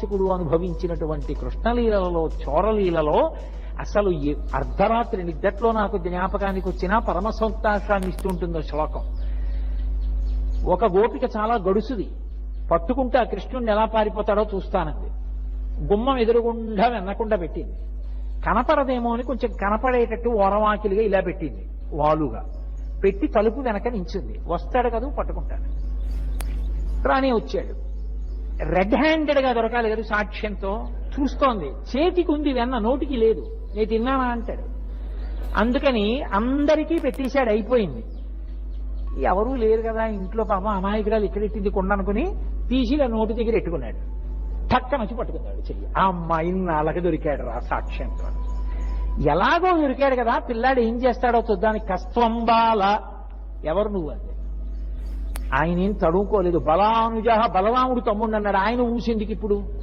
శకుడు అనుభవించినటువంటి కృష్ణలీలలో చోరలీలలో అసలు అర్ధరాత్రి నిద్దట్లో నాకు జ్ఞాపకానికి వచ్చినా పరమ సంతాషాన్ని ఇస్తుంటుందో శ్లోకం. ఒక గోపిక చాలా గడుసుది. పట్టుకుంటే ఆ కృష్ణుడిని ఎలా పారిపోతాడో చూస్తానంది. గుమ్మం ఎదురుగుండా వెన్నకుండా పెట్టింది. కనపడదేమో అని కొంచెం కనపడేటట్టు ఓరవాకిలిగా ఇలా పెట్టింది వాలుగా. పెట్టి తలుపు వెనక నించింది. వస్తాడు కదా పట్టుకుంటాడు. రానే వచ్చాడు. రెడ్ హ్యాండెడ్గా దొరకాలి కదా సాక్ష్యంతో. చూస్తోంది. చేతికి ఉంది వెన్న నోటికి లేదు. నేను తిన్నానా? అంటాడు. అందుకని అందరికీ పెట్టేశాడు అయిపోయింది. ఎవరూ లేరు కదా ఇంట్లో పాప అమాయకురాలు ఇక్కడెట్టింది కొండ అనుకుని తీసి నోటి దగ్గర ఎట్టుకున్నాడు పక్కన వచ్చి పట్టుకున్నాడు చెయ్యి. ఆ అమ్మాయి నాలుగు దొరికాడు రా సాక్ష్యంతో. ఎలాగో దొరికాడు కదా పిల్లాడు ఏం చేస్తాడో చూద్దానికి కస్త్వంబాల ఎవరు నువ్వు అంది? ఆయన ఏం తడుముకోలేదు బలానుజ బలరాముడు తమ్ముడు అన్నాడు. ఆయన ఊసిందికి ఇప్పుడు.